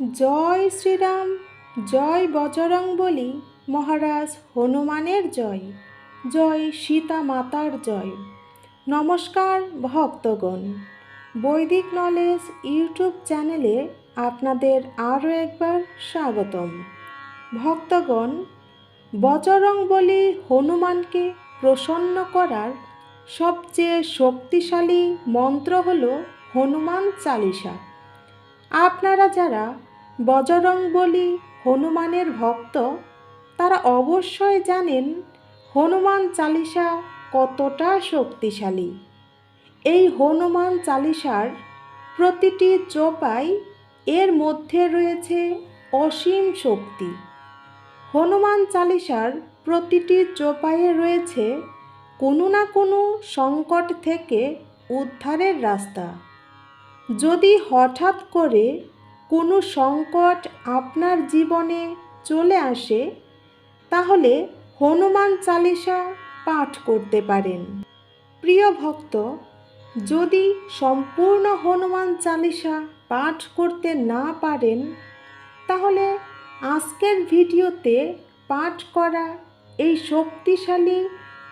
জয় শ্রীরাম, জয় বজরং বলি, মহারাজ হনুমানের জয়। জয় সীতা মাতার জয়। নমস্কার ভক্তগণ। বৈদিক নলেজ ইউটিউব চ্যানেলে আপনাদের আরও একবার স্বাগতম। ভক্তগণ, বজরং বলি হনুমানকে প্রসন্ন করার সবচেয়ে শক্তিশালী মন্ত্র হল হনুমান চালিসা। আপনারা যারা বজরং বলি, হনুমানের ভক্ত। তারা অবশ্যই জানেন, হনুমান চালিসা কতটা শক্তিশালী। এই হনুমান চালিসার প্রতিটি চোপাই এর মধ্যে রয়েছে অসীম শক্তি। হনুমান চালিসার প্রতিটি চোপায়ে রয়েছে কোনো না কোনো সংকট থেকে উদ্ধারের রাস্তা। যদি হঠাৎ করে কোনো সংকট আপনার জীবনে চলে আসে, তাহলে হনুমান চালিসা পাঠ করতে পারেন। প্রিয় ভক্ত, যদি সম্পূর্ণ হনুমান চালিসা পাঠ করতে না পারেন, তাহলে আজকের ভিডিওতে পাঠ করা এই শক্তিশালী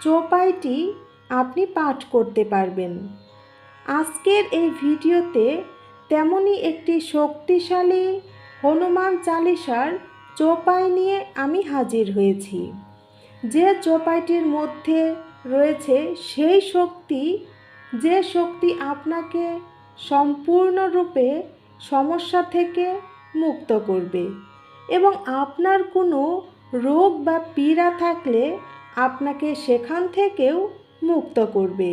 চোপাইটি আপনি পাঠ করতে পারবেন। আজকের এই ভিডিওতে তেমনই একটি শক্তিশালী হনুমান চালিসার চোপাই নিয়ে আমি হাজির হয়েছি। যে চোপাইটির মধ্যে রয়েছে সেই শক্তি, যে শক্তি আপনাকে সম্পূর্ণরূপে সমস্যা থেকে মুক্ত করবে এবং আপনার কোনো রোগ বা পীড়া থাকলে আপনাকে সেখান থেকেও মুক্ত করবে।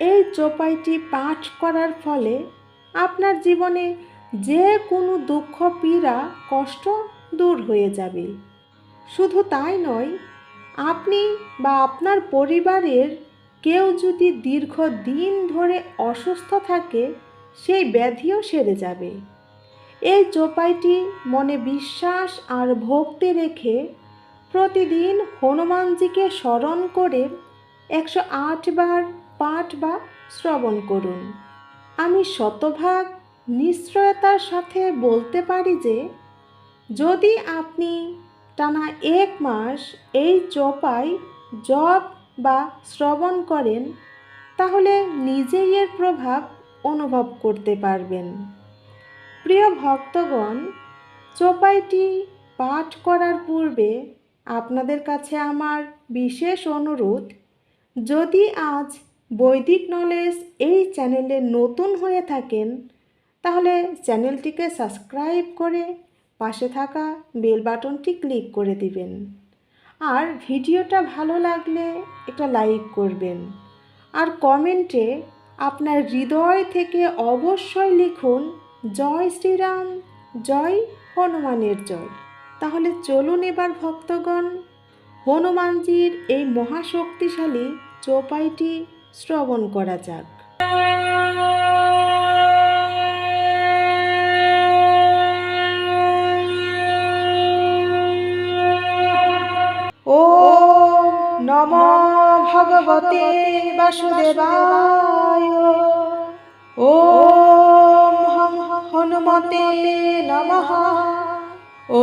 এই চোপাইটি পাঠ করার ফলে আপনার জীবনে যে কোনো দুঃখ, পীড়া, কষ্ট দূর হয়ে যাবে। শুধু তাই নয়, আপনি বা আপনার পরিবারের কেউ যদি দীর্ঘ দিন ধরে অসুস্থ থাকে, সেই ব্যাধিও সেরে যাবে। এই চোপাইটি মনে বিশ্বাস আর ভক্তি রেখে প্রতিদিন হনুমানজিকে স্মরণ করে একশো বার পাঠ বা শ্রবণ করুন। আমি শতভাগ নিশ্চয়তার সাথে বলতে পারি যে, যদি আপনি টানা এক মাস এই চোপাই জপ বা শ্রবণ করেন, তাহলে নিজেই এর প্রভাব অনুভব করতে পারবেন। প্রিয় ভক্তগণ, চোপাইটি পাঠ করার পূর্বে আপনাদের কাছে আমার বিশেষ অনুরোধ, যদি আজ বৈদিক নলেজ এই চ্যানেলে নতুন হয়ে থাকেন, তাহলে চ্যানেলটিকে সাবস্ক্রাইব করে পাশে থাকা বেল বাটনটি ক্লিক করে দিবেন। আর ভিডিওটা ভালো লাগলে একটা লাইক করবেন। আর কমেন্টে আপনার হৃদয় থেকে অবশ্যই লিখুন, জয় শ্রীরাম, জয় হনুমানের জয়। তাহলে চলুন এবার ভক্তগণ, হনুমানজির এই মহাশক্তিশালী চোপাইটি শ্রবণ করা যাক। ও নম ভগবতে বাসুদেবায়। ও হনুমতে নমঃ। ও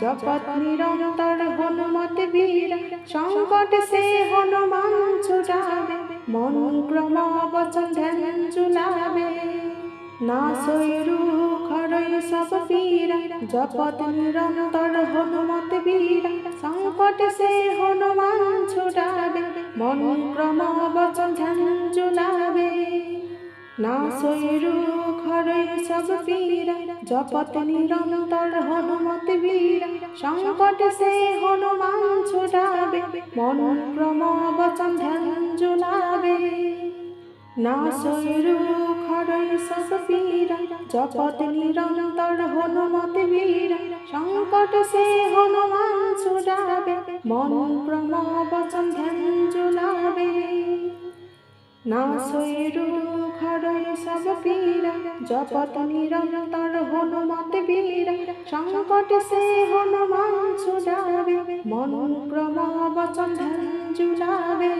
জপত নিরন্তর হনুমত বীরা, সংকট সে হনুমান ছুটাবে, মন ক্রম বচন ধ্যান চুলাবে না সৈরু খরণ সব পীরা, জপত নিরন্তর হনুমত বীরা, সংকট সে হনুমান ছুটাবে, মন ক্রম বচন ধ্যান চুলাবে না সৈরু খরে সব পীরা, জপত নিরন্তর হনুমত বীরা। সংকট সে হনুমান ছুটাবে, মন ক্রম বচন ধ্যান জুলাবে না সৈরু খরই সব পীরা, জপত নিরন্তর হনুমত বীরা। সংকট সে হনুমান ছুটাবে, মন ক্রম বচন ধ্যান জুলাবে না সৈরু খরই সব পীরা জপত নিরন্তর হনুমত বীরা। সংকট সে হনুমান ছুটাবে, মন ক্রম বচন জুলাবে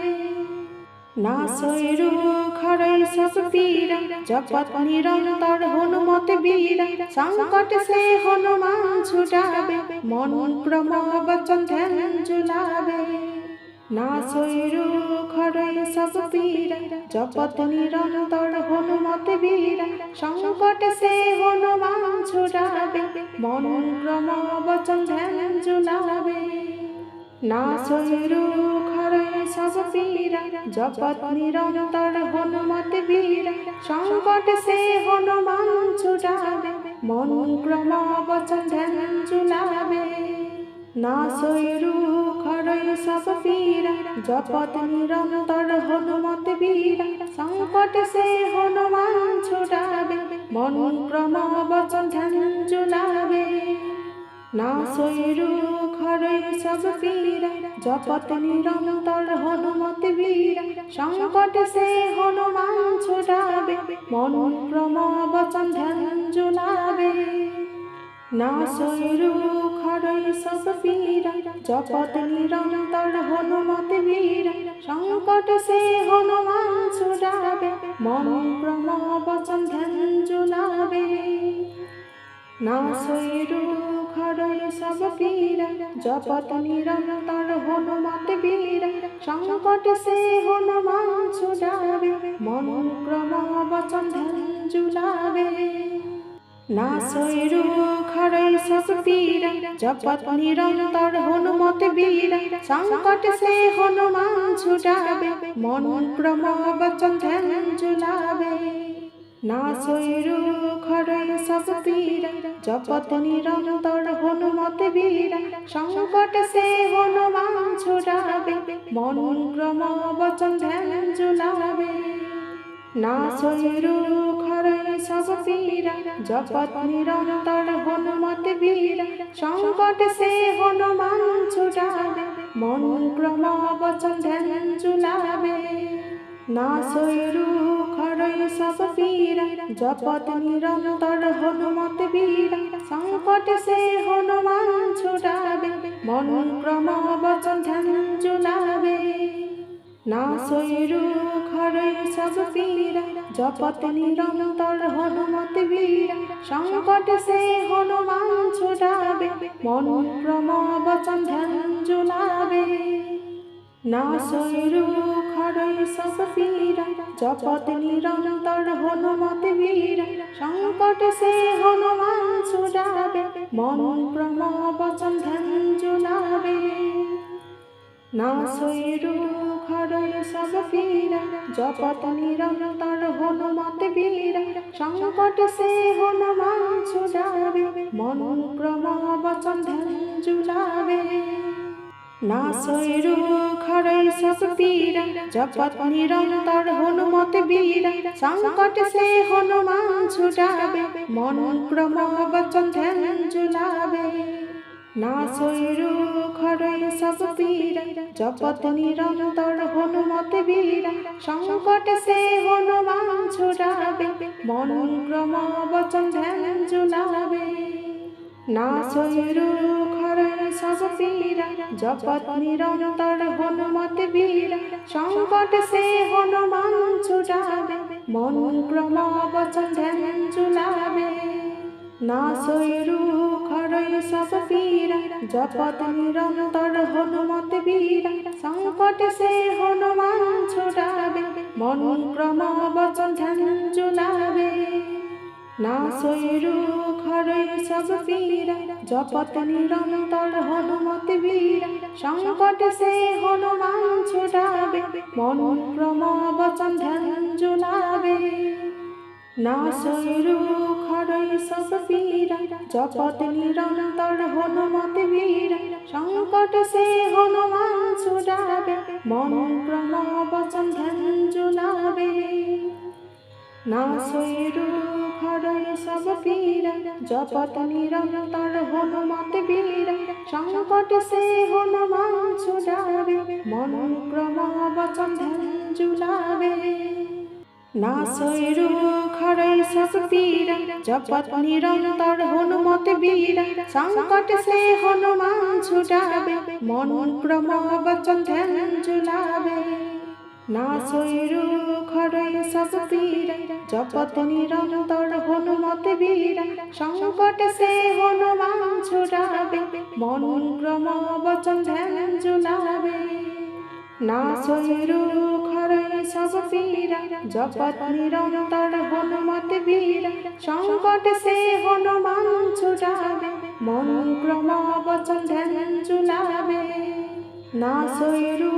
না সৈরু খড়ই সব পীরা জপত নিরন্তর হনুমত বীরা। সংকট সে হনুমান ছুটাবে, মন ক্রম বচন ধ্যান জুলাবে না সৈরু খড়ই সব পীরা জপত নিরন্তর হনুমত বীরা সংকট সে হনুমান ছুটাবে, মন ক্রম বচন ধ্যান জুলাবে না সৈরু খরই সব পীরা জপত নিরন্তর হনুমত বীরা সংকট সে হনুমান ছুটাবে, মন ক্রম বচন ধ্যান জুলাবে না সৈরু খরই সব পীরা জপত নিরন্তর হনুমত বীরা, সংকট সে হনুমান ছুটাবে, মন ক্রম বচন ধ্যান জুলাবে না সৈরু খরই সব পীরা জপত নিরন্তর হনুমত বীরা সংকট সে হনুমান ছুটাবে মন ক্রম বচন ধ্যান জুলাবে না সৈরু খরই সব পীরা জপত নিরন্তর হনুমত বীরা। সংকট সে হনুমান ছুটাবে মন ক্রম বচন ধ্যান জুলাবে না সৈরু খরই সব পীরা জপত নিরন্তর হনুমত বীরা। সংকট সে হনুমান ছুটাবে মন ক্রম বচন ধ্যান জুলাবে না সৈরু খরই সব পীরা জপত নিরন্তর হনুমত বীরা। সংকট সে হনুমান ছুটাবে, মন ক্রম বচন ধ্যান জুলাবে না সৈরু খরই সব পীরা জপত নিরন্তর হনুমত বীরা। সংকট সে হনুমান ছুটাবে, মন ক্রম বচন ধ্যান জুলাবে না সৈরু খরই সব পীরা জপত নিরন্তর হনুমত বীরা। সংকট সে হনুমান ছুটাবে মন ক্রম বচন ধ্যান জুলাবে না সৈরু খরই সব পীরা জপত নিরন্তর হনুমত বীরা। সংকট সে হনুমান ছুটাবে মন ক্রম বচন ধ্যান জুলাবে না সৈরু খরই সব পীরা, জপত নিরন্তর হনুমত বীরা। সংকট সে হনুমান ছুটাবে, মন ক্রম বচন ধ্যান জুলাবে না সৈরু খরই সব পীরা, জপত নিরন্তর হনুমত বীরা। সংকট সে হনুমান ছুটাবে, মন ক্রম বচন ধ্যান জুলাবে না সৈরু খরই সব পীরা জপত নিরন্তর হনুমত বীরা সংকট সে হনুমান ছুটাবে মন ক্রম বচন ধ্যান জুলাবে না সৈরু খরই সব পীরা জপত নিরন্তর হনুমত বীরা সংকট সে হনুমান ছুটাবে মন ক্রম বচন ধ্যান জুলাবে না সৈরু খরই সব পীরা জপত নিরন্তর হনুমত বীরা। সংকট সে হনুমান ছুটাবে মন ক্রম বচন ধ্যান জুলাবে না সৈরু খরই সব পীরা জপত নিরন্তর হনুমত বীরা। সংকট সে হনুমান ছুটাবে মন ক্রম বচন ধ্যান জুলাবে না সৈরু খরই সব পীরা জপত নিরন্তর হনুমত বীরা। সংকট সে হনুমান ছুটাবে, মন ক্রম বচন ধ্যান জুলাবে না সৈরু খরই সব পীরা জপত নিরন্তর হনুমত বীরা। সংকট সে হনুমান ছুটাবে, মন ক্রম বচন ধ্যান জুলাবে নাসয়রু খড়ই সব পীরা জপত নিরন্তর হনুমত বীরা। সংকট সে হনুমান ছুটাবে, মন ক্রম বচন ধ্যান জুলাবে। নাসয়রু খড়ই সব পীরা জপত নিরন্তর হনুমত বীরা। সংকট সে হনুমান ছুটাবে, মন ক্রম বচন ধ্যান জুলাবে। নাসয়রু খড়ই সব পীরা জপত নিরন্তর হনুমত বীরা, সংকট সে হনুমান ছুটাবে, মন ক্রম বচন ধ্যান জুলাবে নাসয়রু খড়ই সব পীরা জপত নিরন্তর হনুমত বীরা, সংকট সে হনুমান ছুটাবে, মন ক্রম বচন ধ্যান জুলাবে নাসয়রু খড়ই সব পীরা জপত নিরন্তর হনুমত বীরা, সংকট সে হনুমান ছুটাবে, মন ক্রম বচন ধ্যান জুলাবে নাসয়রু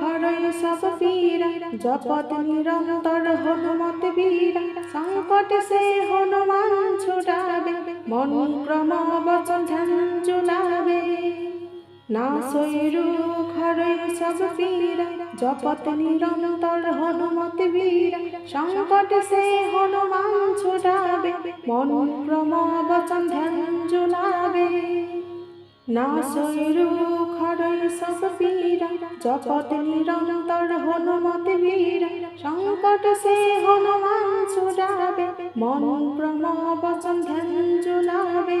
খড়ই সব পীরা জপত নিরন্তর হনুমত বীরা, সংকট সে হনুমান ছুটাবে, মন ক্রম বচন ধ্যান জুলাবে নাসয়রু খড়ই সব পীরা জপত নিরন্তর হনুমত বীরা সংকট সে হনুমান ছুটাবে, মন ক্রম বচন ধ্যান জুলাবে নাসয়রু খড়ই সব পীরা জপত নিরন্তর হনুমত বীরা সংকট সে হনুমান ছুটাবে, মন ক্রম বচন ধ্যান জুলাবে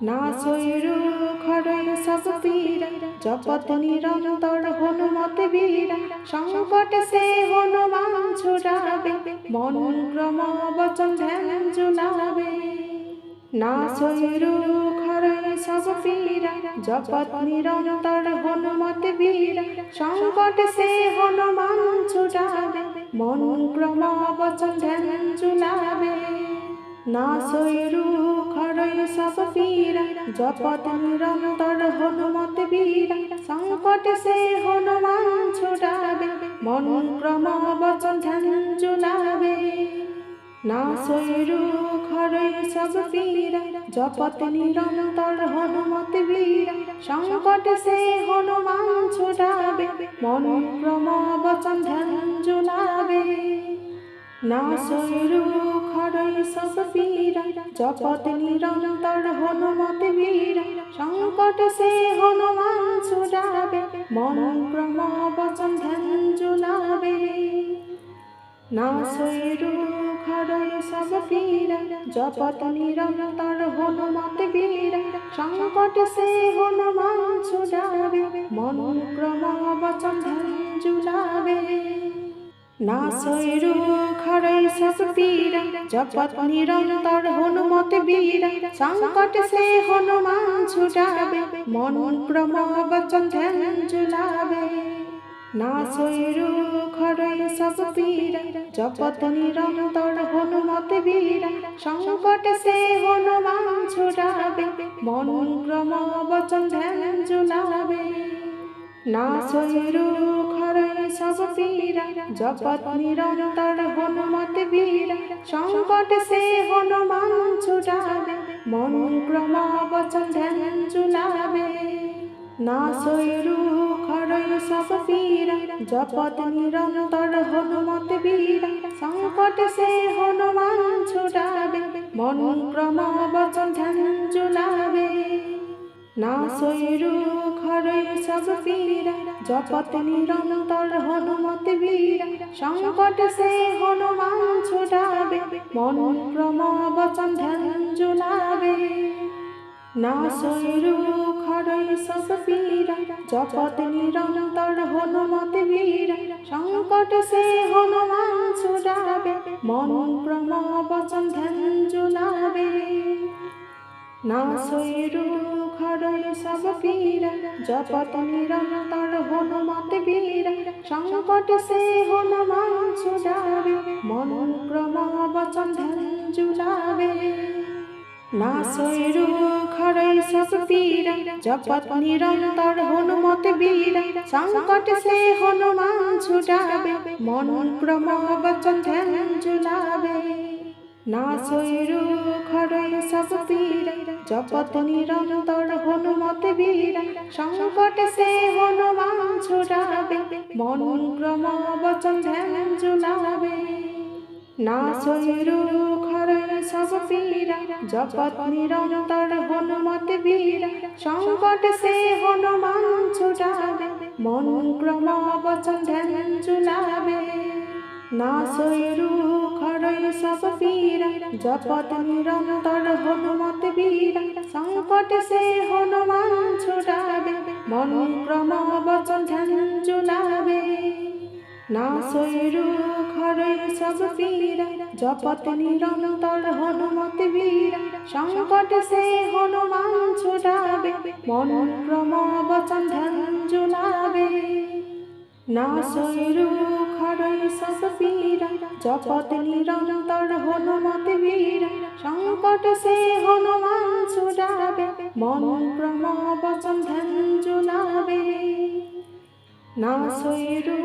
জুলাবে নাসয়রু খড়ই সব পীরা জপত নিরন্তর হনুমত বীরা, সংকট সে হনুমান ছুটাবে, মন ক্রম বচন ধ্যান জুলাবে নাসয়রু খড়ই সব পীরা জপত নিরন্তর হনুমত বীরা, সংকট সে হনুমান ছুটাবে, মন ক্রম বচন ধ্যান জুলাবে নাসয়রু খড়ই সব পীরা জপত নিরন্তর হনুমত বীরা সংকট সে হনুমান ছুটাবে, মন ক্রম বচন ধ্যান জুলাবে নাসয়রু খড়ই সব পীরা জপত নিরন্তর হনুমত বীরা সংকট সে হনুমান ছুটাবে, মন ক্রম বচন ধ্যান জুলাবে নাসয়রু খড়ই সব পীরা জপত নিরন্তর হনুমত বীরা সংকট সে হনুমান ছুটাবে মন ক্রম বচন ধ্যান জুলাবে নাসয়রু খড়ই সব পীরা জপত নিরন্তর হনুমত বীরা সংকট সে হনুমান ছুটাবে মন ক্রম বচন ধ্যান জুলাবে নাসয়রু খড়ই সব পীরা জপত নিরন্তর হনুমত বীরা। সংকট সে হনুমান ছুটাবে, মন ক্রম বচন ধ্যান জুলাবে নাসয়রু খড়ই সব পীরা জপত নিরন্তর হনুমত বীরা। সংকট সে হনুমান ছুটাবে, মন ক্রম বচন ধ্যান জুলাবে নাসয়রু জপত নিরন্তর হনুমত বীরা, সংকট সে হনুমান ছুটাবে, মন ক্রম বচন ধ্যান জুলাবে নাসয়রু খড়ই সব পীরা জপত নিরন্তর হনুমত বীরা, সংকট সে হনুমান ছুটাবে, মন ক্রম বচন ধ্যান জুলাবে নাসয়রু খড়ই সব পীরা, জপত নিরন্তর হনুমত বীরা। সংকট সে হনুমান ছুটাবে, মন ক্রম বচন ধ্যান জুলাবে নাসয়রু খড়ই সব পীরা, জপত নিরন্তর হনুমত বীরা। সংকট সে হনুমান ছুটাবে, মন ক্রম বচন ধ্যান জুলাবে নাসইরু খরই সব পীরা জপত নিরন্তর হনুমত বীরা সংকট সে হনুমান ছুড়াবে মন ক্রম বচন ধ্যান জুলাবে নাসইরু খরই সব পীরা জপত নিরন্তর হনুমত বীরা সংকট সে হনুমান ছুড়াবে মন ক্রম বচন ধ্যান জুলাবে নাসইরু খড়ই সব পীরা জপত নিরন্তর হনুমত বীরা সংকট সে হনুমান ছুটাবে, মন ক্রম বচন ধ্যান জুলাবে নাসইরু খড়ই সব পীরা জপত নিরন্তর হনুমত বীরা সংকট সে হনুমান ছুটাবে, মন ক্রম বচন ধ্যান জুলাবে নাসইরু খরণ সব পীরা জপত নিরন্তর হনুমত বীরা। সংকট সে হনুমান ছুটাবে, মন ক্রম বচন ধ্যান জুলাবে নাসইরু খরণ সব পীরা জপত নিরন্তর হনুমত বীরা। সংকট সে হনুমান ছুটাবে, মন ক্রম বচন ধ্যান জুলাবে নাসইরু খরই সব পীরা জপত নিরন্তর হনুমত বীরা, সংকট সে হনুমান ছুটাবে, মন ক্রম বচন ধ্যান জুলাবে। নাসইরু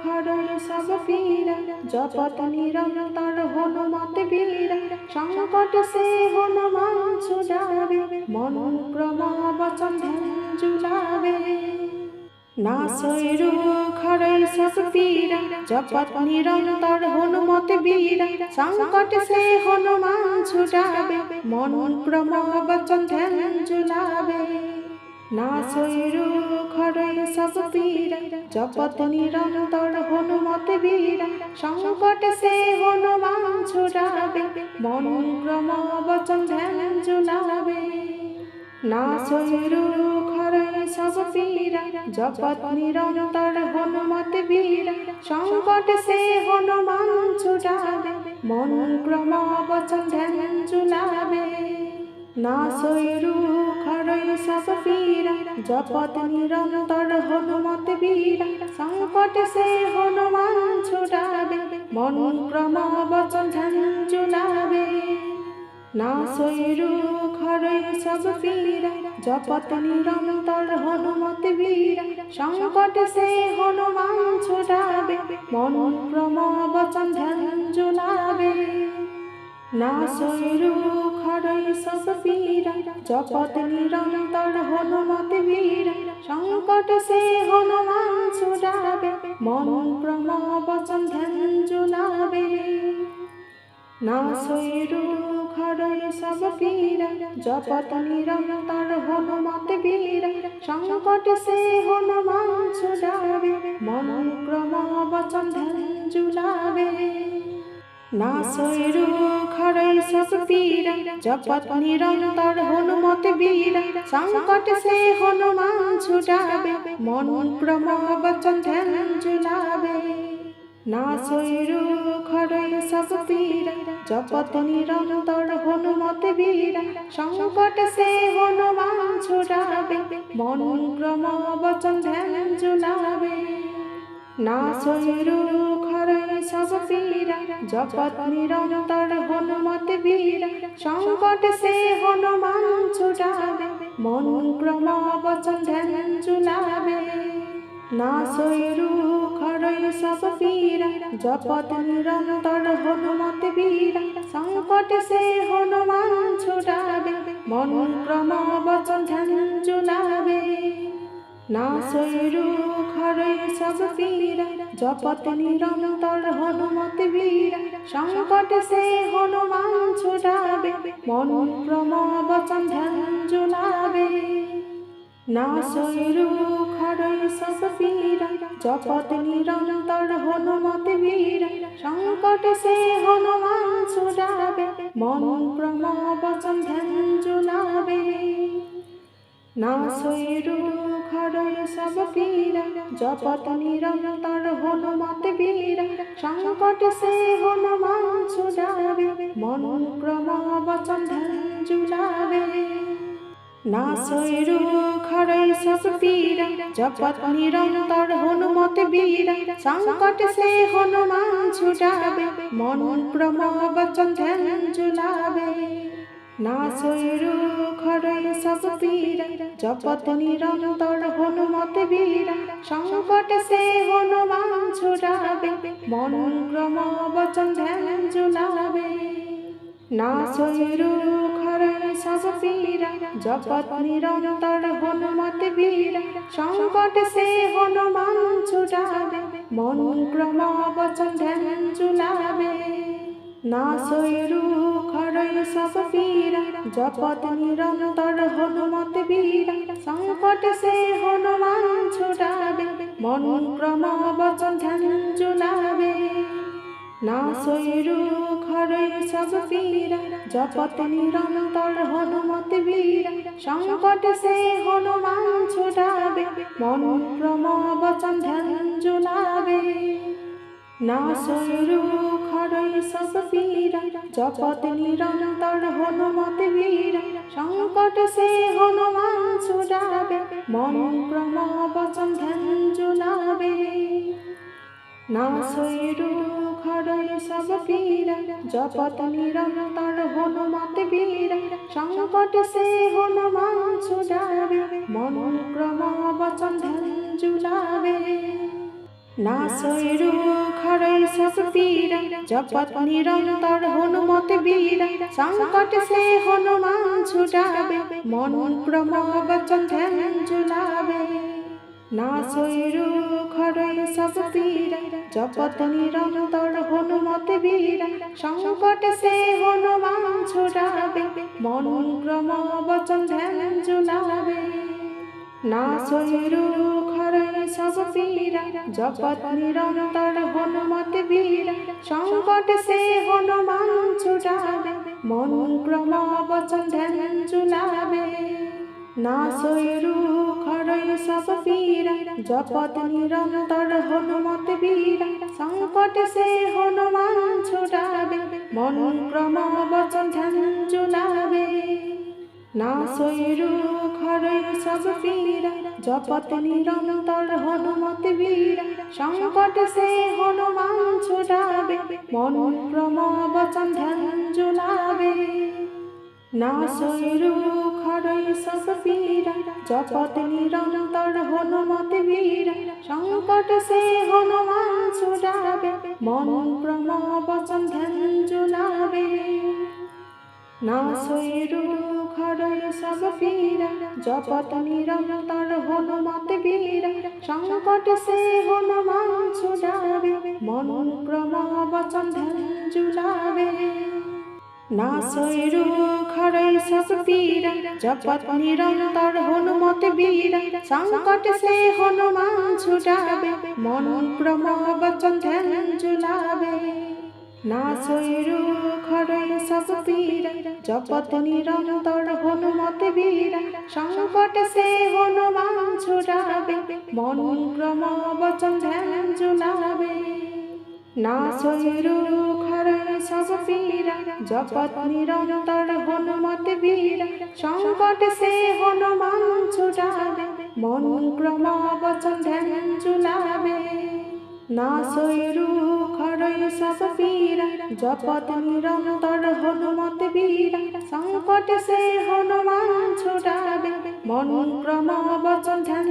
খরই সব পীরা জপত নিরন্তর হনুমত বীরা, সংকট সে হনুমান ছুটাবে, মন ক্রম বচন ধ্যান জুলাবে। খড়ই সব পীরা জপত নিরন্তর হনুমত বীরা, সংকট সে হনুমান ছুড়াবে মন ক্রম বচন ধ্যান জুলাবে খড়ই সব পীরা জপত নিরন্তর হনুমত বীরা, সংকট সে হনুমান ছুটাবে, মন ক্রম বচন ধ্যান জুলাবে নাসইরু খড়ই সব পীরা জপত নিরন্তর হনুমত বীরা। সংকট সে হনুমান ছুড়াবে মন ক্রম বচন ধ্যান জুলাবে নাসইরু খড়ই সব পীরা জপত নিরন্তর হনুমত বীরা। সংকট সে হনুমান ছুটাবে, মন ক্রম বচন ধ্যান জুলাবে নাসইরু খড়ই সব পীরা জপত নিরন্তর হনুমত বীরা। সংকট সে হনুমান ছুটাবে, মন ক্রম বচন ধ্যান জুলাবে নাসইরু খড়ই সব পীরা জপত নিরন্তর হনুমত বীরা। সংকট সে হনুমান ছুটাবে, মন ক্রম বচন ধ্যান জুলাবে নাসইরু খড়ই সব পীরা জপত নিরন্তর হনুমত বীরা সংকট সে হনুমান ছুটাবে মন ক্রম বচন ধ্যান জুলাবে নাসইরু খড়ই সব পীরা জপত নিরন্তর হনুমত বীরা সংকট সে হনুমান ছুটাবে মন ক্রম বচন ধ্যান জুলাবে নাসইরু খড়ই সব পীরা জপত নিরন্তর হনুমত বীরা, সংকট সে হনুমান ছুটাবে মন ক্রম বচন ধ্যান জুলাবে নাসইরু খড়ই সব পীরা জপত নিরন্তর হনুমত বীরা, সংকট সে হনুমান ছুটাবে মন ক্রম বচন ধ্যান জুলাবে নাসইরু খড়ই সব পীরা, জপত নিরন্তর হনুমত বীরা। সংকট সে হনুমান ছুটাবে, মন ক্রম বচন ধ্যান জুলাবে নাসইরু খড়ই সব পীরা, জপত নিরন্তর হনুমত বীরা। সংকট সে হনুমান ছুটাবে, মন ক্রম বচন ধ্যান জুলাবে খড়ই সব পীরা জপত নিরন্তর হনুমত বীরা সংকট সে হনুমান ছুটাবে মন ক্রম বচন ধ্যান জুলাবে খড়ই সব পীরা জপত নিরন্তর হনুমত বীরা সংকট সে হনুমান ছুটাবে মন ক্রম বচন ধ্যান জুলাবে নাশয়ে রোগ হরয় সব পীড়া জপত নিরন্তর হনুমত বীরা সংকট সে হনুমান ছুড়াবে মন ক্রম বচন ধ্যান জুড়াবে নাশয়ে রোগ হরয় সব পীড়া জপত নিরন্তর হনুমত বীরা সংকট সে হনুমান ছুটাবে, মন ক্রম বচন ধ্যান জুড়াবে নাশয়রু খড়ই সব পীড়া জপত নিরন্তর হনুমত বীরা সংকট সে হনুমান ছুড়াবে মন ক্রম বচন ধ্যান জুলাবে নাশয়রু খড়ই সব পীড়া জপত নিরন্তর হনুমত বীরা সংকট সে হনুমান ছুটাবে মন ক্রম বচন ধ্যান জুলাবে নাশয়রু খড়ই সব পীরা জপত নিরন্তর হনুমত বীরা। সংকট সে হনুমান ছুটাবে, মন ক্রম বচন ধ্যান জুলাবে নাশয়রু খড়ই সব পীরা জপত নিরন্তর হনুমত বীরা। সংকট সে হনুমান ছুটাবে, মন ক্রম বচন ধ্যান জুলাবে নাশয়রু খড়ই সব পীরা জপত নিরন্তর হনুমত বীরা, সংকট সে হনুমান ছুটাবে, মন ক্রম বচন ধ্যান জুলাবে নাশয়রু খড়ই সব পীরা জপত নিরন্তর হনুমত বীরা, সংকট সে হনুমান ছুটাবে, মন ক্রম বচন ধ্যান জুলাবে নাশয়রু খড়ই সব পীরা জপত নিরন্তর হনুমত বীরা সংকট সে হনুমান ছুটাবে, মন ক্রম বচন ধ্যান জুলাবে নাশয়রু খড়ই সব পীরা জপত নিরন্তর হনুমত বীরা সংকট সে হনুমান ছুটাবে, মন ক্রম বচন ধ্যান জুলাবে নাশয়রু খড়ই সব পীরা জপত নিরন্তর হনুমত বীরা সংকট সে হনুমান ছুটাবে, মন ক্রম বচন ধ্যান জুলাবে নাশয়রু খড়ই সব পীরা জপত নিরন্তর হনুমত বীরা সংকট সে হনুমান ছুটাবে, মন ক্রম বচন ধ্যান জুলাবে নাশয়রু খড়ই সব পীরা জপত নিরন্তর হনুমত বীরা, সংকট সে হনুমান ছুটাবে, মন ক্রম বচন ধ্যান জুলাবে নাশয়রু খড়ই সব পীরা জপত নিরন্তর হনুমত বীরা, সংকট সে হনুমান ছুটাবে, মন ক্রম বচন ধ্যান জুলাবে নাশয়রু খড়ই সব পীরা জপত নিরন্তর হনুমত বীরা সংকট সে হনুমান ছুটাবে, মন ক্রম বচন ধ্যান জুলাবে নাশয়রু খড়ই সব পীরা জপত নিরন্তর হনুমত বীরা সংকট সে হনুমান ছুটাবে, মন ক্রম বচন ধ্যান জুলাবে নাশয়রু খড়ই সব পীরা জপত নিরন্তর হনুমত বীরা। সংকট সে হনুমান ছুটাবে মন ক্রম বচন ধ্যান জুলাবে নাশয়রু খড়ই সব পীরা জপত নিরন্তর হনুমত বীরা। সংকট সে হনুমান ছুটাবে মন ক্রম বচন ধ্যান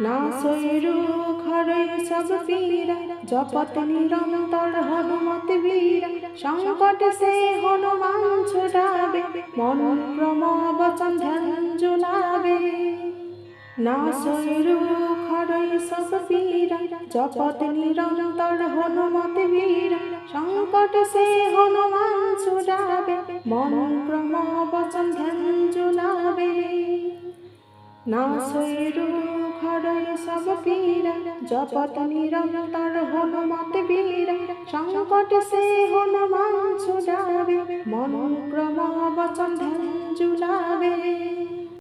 জুলাবে নাশয়রু খড়ই সব পীরা, জপত নিরন্তর হনুমত বীরা। সংকট সে হনুমান ছুটাবে মন ক্রম বচন ধ্যান জুলাবে নাশয়রু খড়ই সব পীরা, জপত নিরন্তর হনুমত বীরা। সংকট সে হনুমান ছুটাবে মন ক্রম বচন ধ্যান জুলাবে না সৈরু খরণ সব পীরা জপত নিরম তার হল মত বীরা সংকট সে হল মান ছুটাবে, মন ক্রম বচন ধ্যান জুলাবে